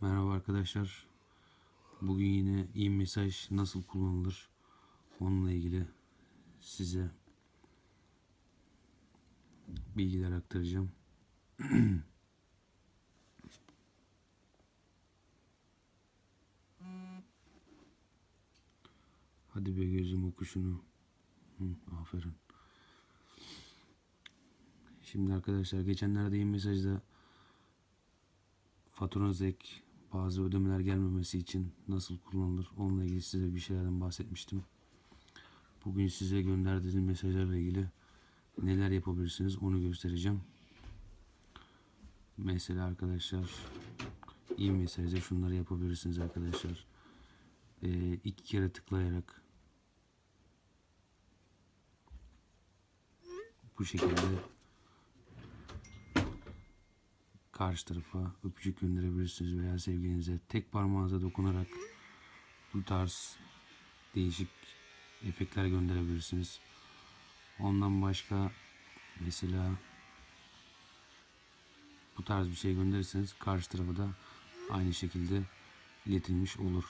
Merhaba arkadaşlar. Bugün yine iyi mesaj nasıl kullanılır onunla ilgili size bilgiler aktaracağım. Hadi be gözüm oku şunu. Hı, aferin. Şimdi arkadaşlar geçenlerde iyi mesajda faturanıza ek bazı ödemeler gelmemesi için nasıl kullanılır onunla ilgili size bir şeylerden bahsetmiştim. Bugün size gönderdiğim mesajlarla ilgili neler yapabilirsiniz onu göstereceğim. Mesela arkadaşlar iyi mesajda şunları yapabilirsiniz arkadaşlar. Ee, iki kere tıklayarak bu şekilde karşı tarafa öpücük gönderebilirsiniz veya sevgilinize tek parmağınıza dokunarak bu tarz değişik efektler gönderebilirsiniz. Ondan başka mesela bu tarz bir şey gönderirseniz karşı tarafa da aynı şekilde iletilmiş olur.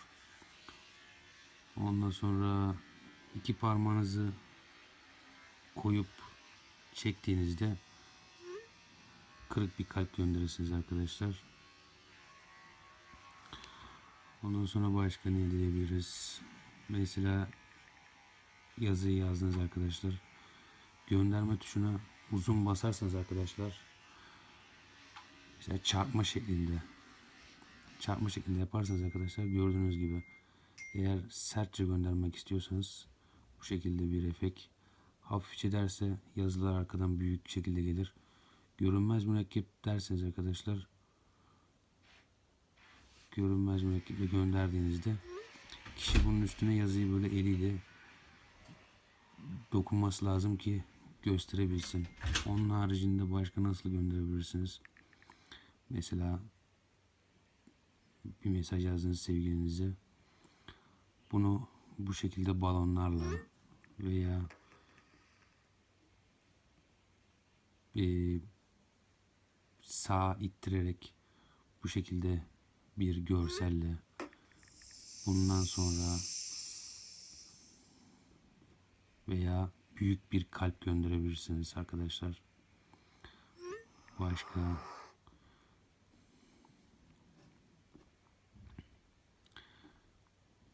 Ondan sonra iki parmağınızı koyup çektiğinizde kırık bir kalp gönderirsiniz arkadaşlar. Ondan sonra başka ne diyebiliriz? Mesela yazıyı yazdınız arkadaşlar. Gönderme tuşuna uzun basarsanız arkadaşlar mesela çarpma şeklinde çarpma şeklinde yaparsanız arkadaşlar gördüğünüz gibi eğer sertçe göndermek istiyorsanız bu şekilde bir efekt hafifçe derse yazılar arkadan büyük şekilde gelir. Görünmez mürekkep derseniz arkadaşlar görünmez mürekkeple gönderdiğinizde kişi bunun üstüne yazıyı böyle eliyle dokunması lazım ki gösterebilsin. Onun haricinde başka nasıl gönderebilirsiniz? Mesela bir mesaj yazdınız sevgilinize. Bunu bu şekilde balonlarla veya bir sağa ittirerek bu şekilde bir görselle bundan sonra veya büyük bir kalp gönderebilirsiniz arkadaşlar. Başka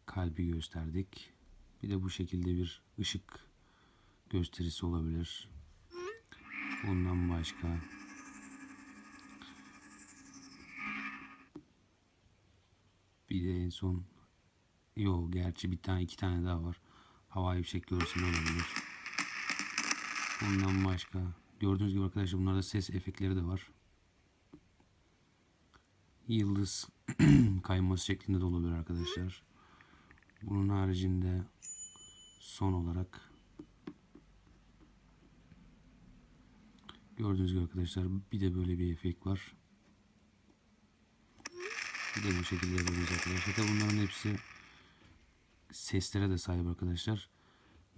kalbi gösterdik. Bir de bu şekilde bir ışık gösterisi olabilir. Bundan başka bir de en son yok gerçi bir tane iki tane daha var. Havai fişek görseli olabilir. Bundan başka gördüğünüz gibi arkadaşlar bunlarda ses efektleri de var. Yıldız kayması şeklinde de olabilir arkadaşlar. Bunun haricinde son olarak gördüğünüz gibi arkadaşlar bir de böyle bir efekt var. Bir de bu şekilde yapabiliriz arkadaşlar. Bunların hepsi seslere de sahip arkadaşlar.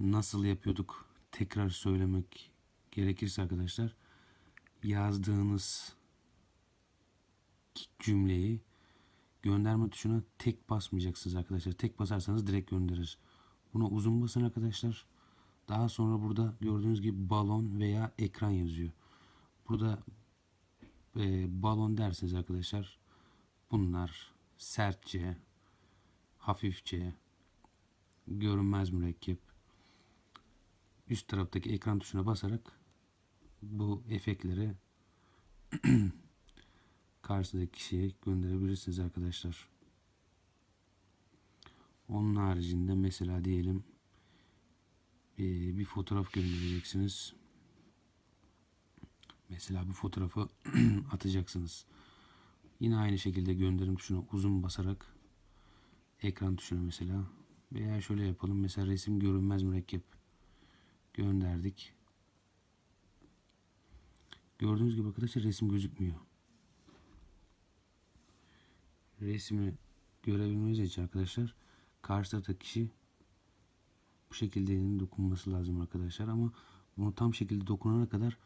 Nasıl yapıyorduk tekrar söylemek gerekirse arkadaşlar yazdığınız cümleyi gönderme tuşuna tek basmayacaksınız arkadaşlar. Tek basarsanız direkt gönderir. Buna uzun basın arkadaşlar. Daha sonra burada gördüğünüz gibi balon veya ekran yazıyor. Burada e, balon derseniz arkadaşlar bunlar sertçe, hafifçe, görünmez mürekkep üst taraftaki ekran tuşuna basarak bu efektleri karşıdaki kişiye gönderebilirsiniz arkadaşlar. Onun haricinde mesela diyelim bir fotoğraf göndereceksiniz. Mesela bu fotoğrafı atacaksınız. Yine aynı şekilde gönderim tuşuna uzun basarak ekran tuşuna mesela veya şöyle yapalım. Mesela resim görünmez mürekkep gönderdik. Gördüğünüz gibi arkadaşlar resim gözükmüyor. Resmi görebilmeniz için arkadaşlar karşı taraftaki kişi bu şekilde elinin dokunması lazım arkadaşlar ama bunu tam şekilde dokunana kadar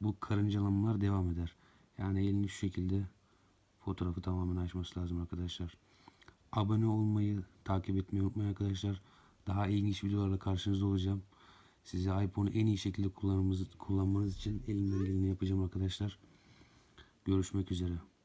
bu karıncalanmalar devam eder. Yani elini şu şekilde fotoğrafı tamamen açması lazım arkadaşlar. Abone olmayı, takip etmeyi unutmayın arkadaşlar. Daha ilginç videolarla karşınızda olacağım. Size iPhone'u en iyi şekilde kullanmanız, için elimden geleni yapacağım arkadaşlar. Görüşmek üzere.